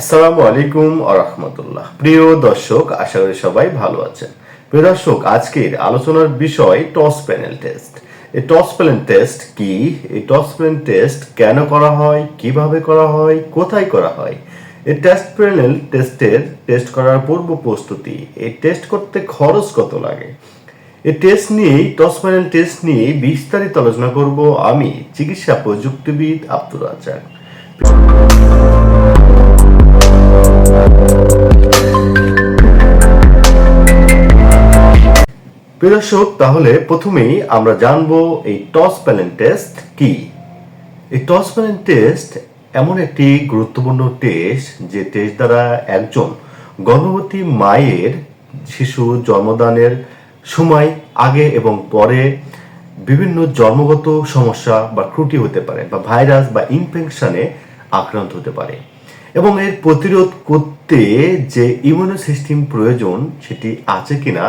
আসসালামু আলাইকুম আরহামতুল্লাহ প্রিয় দর্শক, আশা করি সবাই ভালো আছেন। প্রিয় দর্শক, আজকের আলোচনার বিষয় টস প্যানেল টেস্ট। এই টস প্যানেল টেস্ট কি? এই টস প্যানেল টেস্ট কেন করা হয়? কীভাবে করা হয়? কোথায় করা হয়? এই টেস্ট প্যানেল টেস্টের টেস্ট করার পূর্ব প্রস্তুতি, এই টেস্ট করতে খরচ কত লাগে? এই টেস্ট নিয়েই টস প্যানেল টেস্ট নিয়ে বিস্তারিত আলোচনা করব আমি, চিকিৎসা প্রযুক্তিবিদ আব্দুর রাজ্জাক। প্রিয় তাহলে প্রথমেই আমরা জানব এই টস প্যালেন টেস্ট কি? এই টস প্যালেন টেস্ট এমন একটি গুরুত্বপূর্ণ টেস্ট যে টেস্ট দ্বারা একজন গর্ভবতী মায়ের শিশু জন্মদানের সময়, আগে এবং পরে বিভিন্ন জন্মগত সমস্যা বা ত্রুটি হতে পারে বা ভাইরাস বা ইনফেকশনে আক্রান্ত হতে পারে। এবং এর প্রতিরোধ করতে যে ইমিউনো সিস্টেম প্রয়োজন, সেটি আছে কিনা,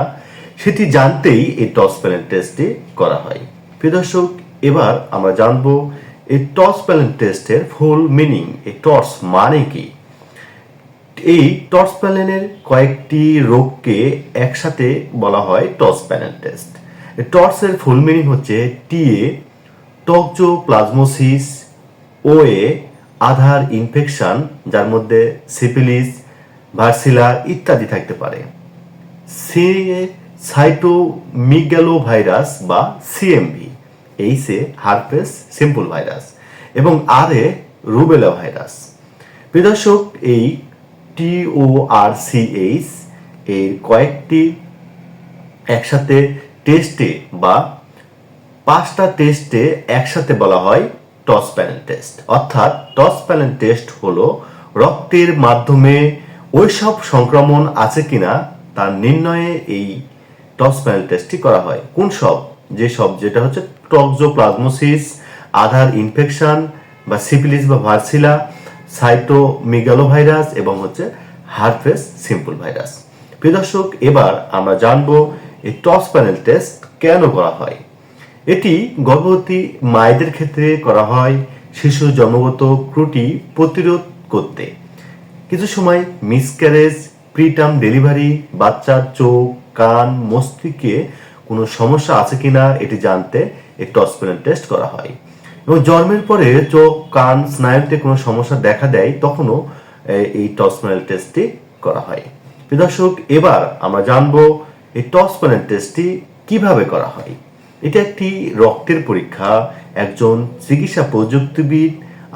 সেটি জানতেই এই টস প্যালেন টেস্টটি করা হয়। প্রিয় দর্শক, এবার আমরা জানব এই টস প্যালেন টেস্টের ফুল মিনিং, এই টস মানে কি? এই টর্চ প্যানেলের কয়েকটি রোগকে একসাথে বলা হয় টস প্যানেল টেস্ট। টর্চের ফুল মিনিং হচ্ছে টিএ টকজো প্লাজমোসিস ওএ আধার ইনফেকশন, যার মধ্যে সিপিলিস ভার্সিলা ইত্যাদি থাকতে পারে। সি সাইটোমিগ্যালো ভাইরাস বা CMV H herpes simplex virus, এবং আর এ রুবেলা ভাইরাস। প্রিয়দর্শক এই টিওআরসিএইচ এর কয়েকটি একসাথে টেস্টে বা পাঁচটা টেস্টে একসাথে বলা হয় টস প্যানেল টেস্ট। অর্থাৎ টস প্যানেল টেস্ট হলো রক্তের মাধ্যমে ওইসব সংক্রমণ আছে কিনা তার নির্ণয়ে এই টস প্যানেল টেস্টটি করা হয়। কোন সব? যে সব যেটা হচ্ছে টক্সোপ্লাজমোসিস, আধার ইনফেকশন বা সিপিলিস বা ভার্সিলা সাইটোমিগালো ভাইরাস এবং হচ্ছে হারফেস সিম্পল ভাইরাস। প্রিয় দর্শক, এবার আমরা জানব এই টস প্যানেল টেস্ট কেন করা হয়। এটি গর্ভবতী মায়েদের ক্ষেত্রে করা হয় শিশু জন্মগত ত্রুটি প্রতিরোধ করতে। কিছু সময় মিসক্যারেজ, প্রিটার্ম ডেলিভারি, বাচ্চার চোখ, কান, মস্তিষ্কে কোনো সমস্যা আছে কিনা এটি জানতে এই টসপেনাল টেস্ট করা হয়। এবং জন্মের পরে চোখ, কান, স্নায়ুতে কোনো সমস্যা দেখা দেয়, তখনও এই টসপেনাল টেস্টটি করা হয়। দর্শক, এবার আমরা জানব এই টসপেনাল টেস্টটি কীভাবে করা হয়। এটা একটি রক্তের পরীক্ষা। একজন চিকিৎসা প্রযুক্তিবিদ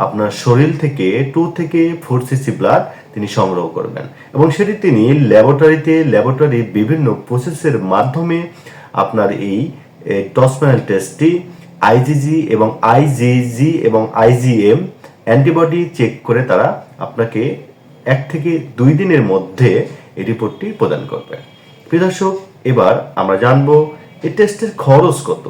আপনার শরীর থেকে টু থেকে ফোর সিসি ব্লাড তিনি সংগ্রহ করবেন। এবং সেটি তিনি ল্যাবরেটরিতে ল্যাবরেটরির বিভিন্ন প্রসেসের মাধ্যমে আপনার এই টসপ্যানেল টেস্টটি আইজিজি এবং আইজিজি এবং আইজিএম অ্যান্টিবডি চেক করে তারা আপনাকে এক থেকে দুই দিনের মধ্যে এই রিপোর্টটি প্রদান করবে। প্রিয় দর্শক, এবার আমরা জানব এই টেস্টের খরচ কত?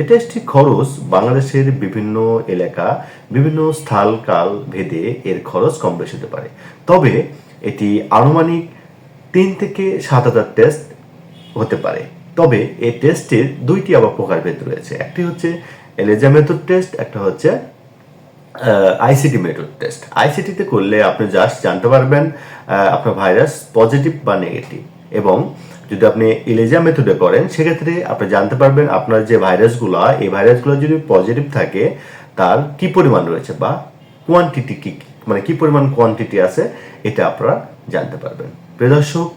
এই টেস্টটির খরচ বাংলাদেশের বিভিন্ন এলাকা, বিভিন্ন স্থল কাল ভেদে এর খরচ কম বেশি হতে পারে। তবে এটি আনুমানিক তিন থেকে সাত হাজার টেস্ট হতে পারে। তবে এই টেস্টের দুইটি আবার প্রকারভেদ রয়েছে। একটি হচ্ছে এলেজা মেথড টেস্ট একটা হচ্ছে আইসিটি মেথড টেস্ট আইসিটিতে করলে আপনি জাস্ট জানতে পারবেন আপনার ভাইরাস পজিটিভ বা নেগেটিভ এবং যদি আপনি ইলেজা মেথডে করেন, সেক্ষেত্রে আপনি জানতে পারবেন আপনার যে ভাইরাসগুলো, এই ভাইরাসগুলো যদি পজিটিভ থাকে, তার কি পরিমাণ রয়েছে বা কোয়ান্টিটি কি মানে কি পরিমাণ কোয়ান্টিটি আছে, এটা আপনারা জানতে পারবেন। প্রিয় দর্শক,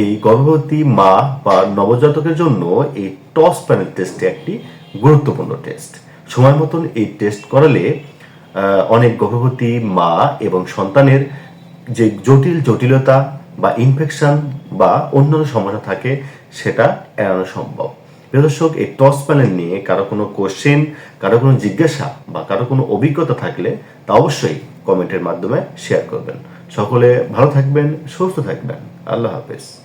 এই গর্ভবতী মা বা নবজাতকের জন্য এই টস প্যানেল টেস্টটি একটি গুরুত্বপূর্ণ টেস্ট সময় মতন এই টেস্ট করালে অনেক গর্ভবতী মা এবং সন্তানের যে জটিল জটিলতা বা ইনফেকশন বা অন্যান্য সমস্যা থাকে, সেটা এড়ানো সম্ভব। দর্শক, এই টস প্যানেল নিয়ে কারও কোনো কোশ্চেন কারও কোনো জিজ্ঞাসা বা কারও কোনো অভিজ্ঞতা থাকলে তা অবশ্যই কমেন্টের মাধ্যমে শেয়ার করবেন। সকলে ভালো থাকবেন, সুস্থ থাকবেন। আল্লাহ হাফেজ।